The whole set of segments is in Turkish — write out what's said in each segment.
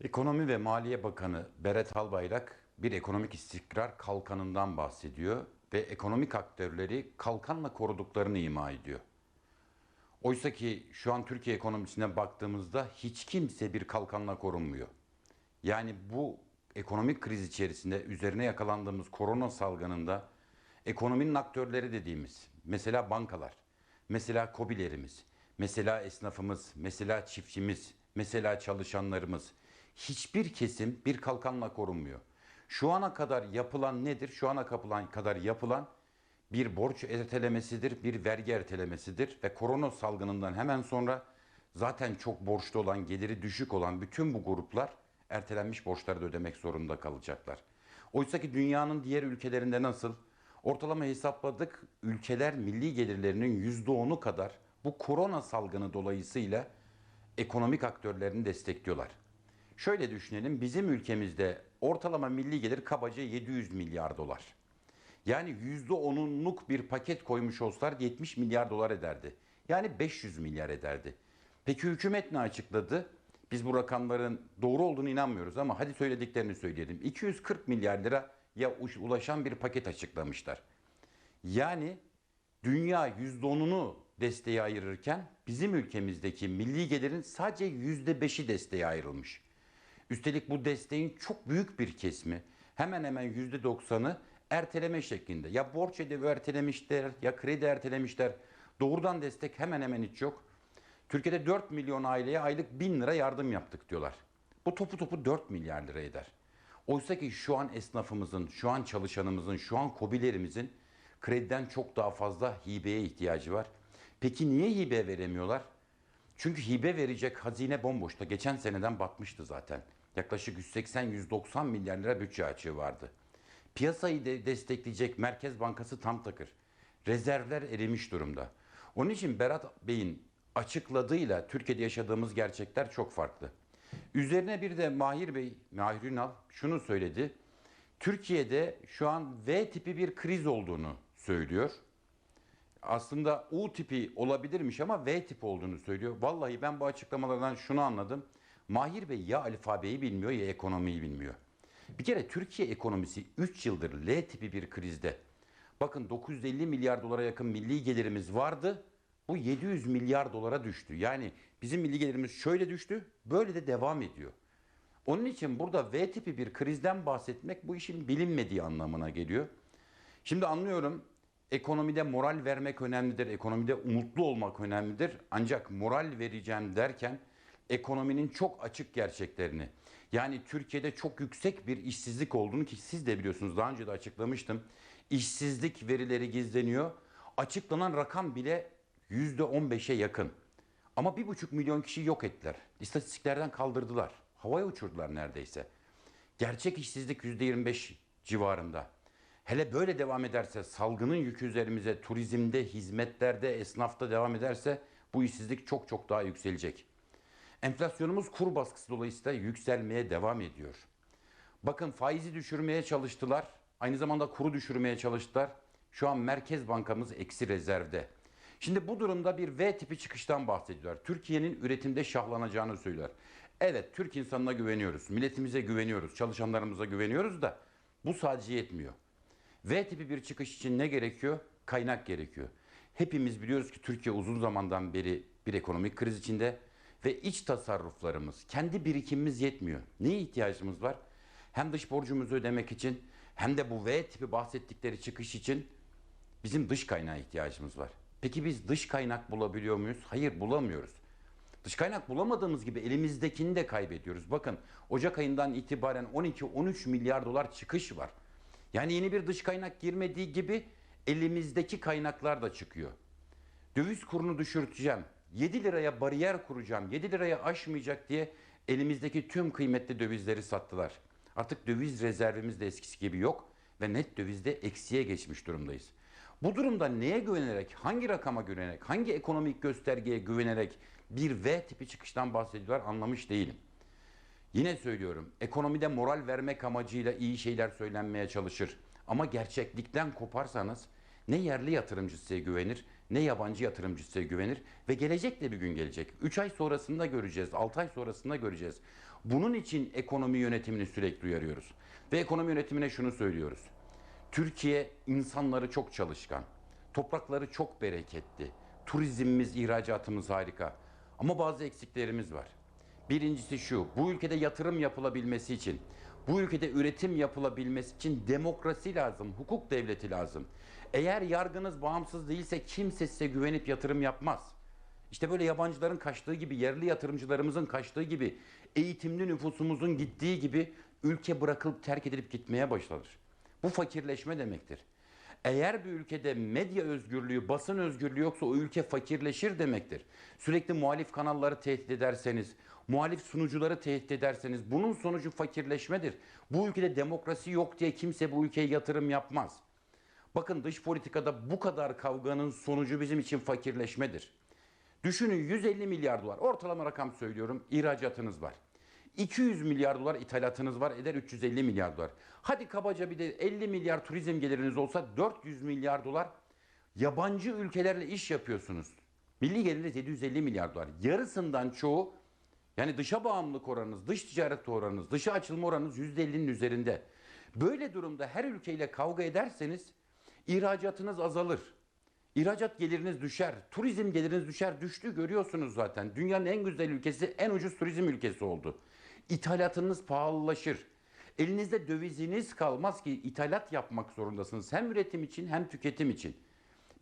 Ekonomi ve Maliye Bakanı Berat Albayrak bir ekonomik istikrar kalkanından bahsediyor ve ekonomik aktörleri kalkanla koruduklarını ima ediyor. Oysa ki şu an Türkiye ekonomisine baktığımızda hiç kimse bir kalkanla korunmuyor. Yani bu ekonomik kriz içerisinde üzerine yakalandığımız korona salgınında ekonominin aktörleri dediğimiz mesela bankalar, mesela kobilerimiz, mesela esnafımız, mesela çiftçimiz, mesela çalışanlarımız hiçbir kesim bir kalkanla korunmuyor. Şu ana kadar yapılan nedir? Şu ana kapılan kadar yapılan bir borç ertelemesidir, bir vergi ertelemesidir ve korona salgınından hemen sonra zaten çok borçlu olan, geliri düşük olan bütün bu gruplar ertelenmiş borçları da ödemek zorunda kalacaklar. Oysa ki dünyanın diğer ülkelerinde nasıl? Ortalama hesapladık ülkeler milli gelirlerinin %10'u kadar bu korona salgını dolayısıyla ekonomik aktörlerini destekliyorlar. Şöyle düşünelim bizim ülkemizde ortalama milli gelir kabaca 700 milyar dolar. Yani %10'unluk bir paket koymuş olsalar 70 milyar dolar ederdi. Yani 500 milyar ederdi. Peki hükümet ne açıkladı? Biz bu rakamların doğru olduğunu inanmıyoruz ama hadi söylediklerini söyleyelim. 240 milyar liraya ulaşan bir paket açıklamışlar. Yani dünya %10'unu desteğe ayırırken bizim ülkemizdeki milli gelirin sadece %5'i desteğe ayrılmış. Üstelik bu desteğin çok büyük bir kesimi hemen hemen %90'ı erteleme şeklinde. Ya borç ödevi ertelemişler ya kredi ertelemişler. Doğrudan destek hemen hemen hiç yok. Türkiye'de 4 milyon aileye aylık 1000 lira yardım yaptık diyorlar. Bu topu topu 4 milyar lira eder. Oysa ki şu an esnafımızın, şu an çalışanımızın, şu an kobilerimizin krediden çok daha fazla hibeye ihtiyacı var. Peki niye hibe veremiyorlar? Çünkü hibe verecek hazine bomboşta. Geçen seneden batmıştı zaten. Yaklaşık 180-190 milyar lira bütçe açığı vardı. Piyasayı de destekleyecek Merkez Bankası tam takır. Rezervler erimiş durumda. Onun için Berat Bey'in açıkladığıyla Türkiye'de yaşadığımız gerçekler çok farklı. Üzerine bir de Mahir Bey, Mahir Ünal şunu söyledi. Türkiye'de şu an V tipi bir kriz olduğunu söylüyor. Aslında U tipi olabilirmiş ama V tipi olduğunu söylüyor. Vallahi ben bu açıklamalardan şunu anladım. Mahir Bey ya alfabeyi bilmiyor ya ekonomiyi bilmiyor. Bir kere Türkiye ekonomisi 3 yıldır L tipi bir krizde. Bakın 950 milyar dolara yakın milli gelirimiz vardı. Bu 700 milyar dolara düştü. Yani bizim milli gelirimiz şöyle düştü, böyle de devam ediyor. Onun için burada V tipi bir krizden bahsetmek bu işin bilinmediği anlamına geliyor. Şimdi anlıyorum ekonomide moral vermek önemlidir, ekonomide umutlu olmak önemlidir. Ancak moral vereceğim derken ekonominin çok açık gerçeklerini, yani Türkiye'de çok yüksek bir işsizlik olduğunu ki siz de biliyorsunuz daha önce de açıklamıştım. İşsizlik verileri gizleniyor. Açıklanan rakam bile %15'e yakın. Ama bir buçuk milyon kişi yok ettiler. İstatistiklerden kaldırdılar. Havaya uçurdular neredeyse. Gerçek işsizlik %25 civarında. Hele böyle devam ederse salgının yükü üzerimize turizmde, hizmetlerde, esnafta devam ederse bu işsizlik çok çok daha yükselecek. Enflasyonumuz kur baskısı dolayısıyla yükselmeye devam ediyor. Bakın faizi düşürmeye çalıştılar. Aynı zamanda kuru düşürmeye çalıştılar. Şu an Merkez Bankamız eksi rezervde. Şimdi bu durumda bir V tipi çıkıştan bahsediyorlar. Türkiye'nin üretimde şahlanacağını söylüyorlar. Evet Türk insanına güveniyoruz, milletimize güveniyoruz, çalışanlarımıza güveniyoruz da bu sadece yetmiyor. V tipi bir çıkış için ne gerekiyor? Kaynak gerekiyor. Hepimiz biliyoruz ki Türkiye uzun zamandan beri bir ekonomik kriz içinde ve iç tasarruflarımız, kendi birikimimiz yetmiyor. Neye ihtiyacımız var? Hem dış borcumuzu ödemek için hem de bu V tipi bahsettikleri çıkış için bizim dış kaynağa ihtiyacımız var. Peki biz dış kaynak bulabiliyor muyuz? Hayır bulamıyoruz. Dış kaynak bulamadığımız gibi elimizdekini de kaybediyoruz. Bakın Ocak ayından itibaren 12-13 milyar dolar çıkış var. Yani yeni bir dış kaynak girmediği gibi elimizdeki kaynaklar da çıkıyor. Döviz kurunu düşürteceğim. 7 liraya bariyer kuracağım. 7 liraya aşmayacak diye elimizdeki tüm kıymetli dövizleri sattılar. Artık döviz rezervimiz de eskisi gibi yok ve net dövizde eksiye geçmiş durumdayız. Bu durumda neye güvenerek, hangi rakama güvenerek, hangi ekonomik göstergeye güvenerek bir V tipi çıkıştan bahsediyorlar anlamış değilim. Yine söylüyorum, ekonomide moral vermek amacıyla iyi şeyler söylenmeye çalışır. Ama gerçeklikten koparsanız ne yerli yatırımcı size güvenir ne yabancı yatırımcı size güvenir ve gelecek de bir gün gelecek. 3 ay sonrasında göreceğiz, 6 ay sonrasında göreceğiz. Bunun için ekonomi yönetimini sürekli uyarıyoruz. Ve ekonomi yönetimine şunu söylüyoruz. Türkiye insanları çok çalışkan. Toprakları çok bereketli. Turizmimiz, ihracatımız harika. Ama bazı eksiklerimiz var. Birincisi şu, bu ülkede yatırım yapılabilmesi için, bu ülkede üretim yapılabilmesi için demokrasi lazım, hukuk devleti lazım. Eğer yargınız bağımsız değilse kimse size güvenip yatırım yapmaz. İşte böyle yabancıların kaçtığı gibi, yerli yatırımcılarımızın kaçtığı gibi, eğitimli nüfusumuzun gittiği gibi ülke bırakılıp terk edilip gitmeye başlanır. Bu fakirleşme demektir. Eğer bir ülkede medya özgürlüğü, basın özgürlüğü yoksa o ülke fakirleşir demektir. Sürekli muhalif kanalları tehdit ederseniz, muhalif sunucuları tehdit ederseniz bunun sonucu fakirleşmedir. Bu ülkede demokrasi yok diye kimse bu ülkeye yatırım yapmaz. Bakın dış politikada bu kadar kavganın sonucu bizim için fakirleşmedir. Düşünün 150 milyar dolar, ortalama rakam söylüyorum, ihracatınız var. 200 milyar dolar ithalatınız var, eder 350 milyar dolar. Hadi kabaca bir de 50 milyar turizm geliriniz olsa 400 milyar dolar yabancı ülkelerle iş yapıyorsunuz. Milli geliriniz 750 milyar dolar. Yarısından çoğu yani dışa bağımlılık oranınız, dış ticaret oranınız, dışa açılma oranınız %50'nin üzerinde. Böyle durumda her ülkeyle kavga ederseniz ihracatınız azalır. İhracat geliriniz düşer, turizm geliriniz düşer, düştü görüyorsunuz zaten. Dünyanın en güzel ülkesi, en ucuz turizm ülkesi oldu. İthalatınız pahalılaşır. Elinizde döviziniz kalmaz ki ithalat yapmak zorundasınız. Hem üretim için hem tüketim için.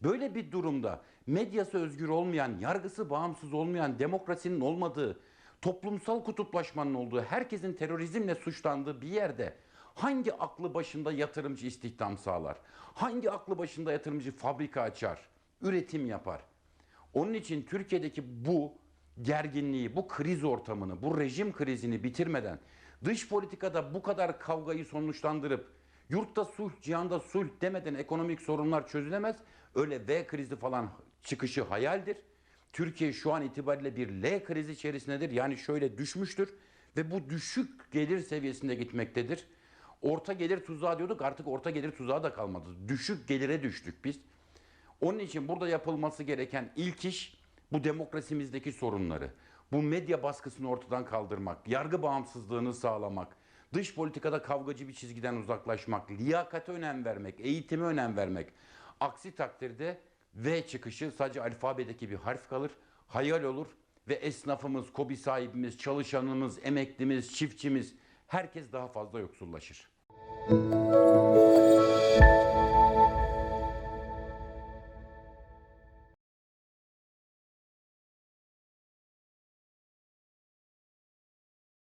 Böyle bir durumda medyası özgür olmayan, yargısı bağımsız olmayan, demokrasinin olmadığı, toplumsal kutuplaşmanın olduğu, herkesin terörizmle suçlandığı bir yerde hangi aklı başında yatırımcı istihdam sağlar? Hangi aklı başında yatırımcı fabrika açar, üretim yapar? Onun için Türkiye'deki bu gerginliği, bu kriz ortamını, bu rejim krizini bitirmeden dış politikada bu kadar kavgayı sonuçlandırıp yurtta sulh, cihanda sulh demeden ekonomik sorunlar çözülemez. Öyle V krizi falan çıkışı hayaldir. Türkiye şu an itibariyle bir L krizi içerisindedir. Yani şöyle düşmüştür ve bu düşük gelir seviyesinde gitmektedir. Orta gelir tuzağı diyorduk artık orta gelir tuzağı da kalmadı. Düşük gelire düştük biz. Onun için burada yapılması gereken ilk iş bu demokrasimizdeki sorunları, bu medya baskısını ortadan kaldırmak, yargı bağımsızlığını sağlamak, dış politikada kavgacı bir çizgiden uzaklaşmak, liyakate önem vermek, eğitime önem vermek. Aksi takdirde V çıkışı sadece alfabedeki bir harf kalır, hayal olur ve esnafımız, kobi sahibimiz, çalışanımız, emeklimiz, çiftçimiz herkes daha fazla yoksullaşır. Música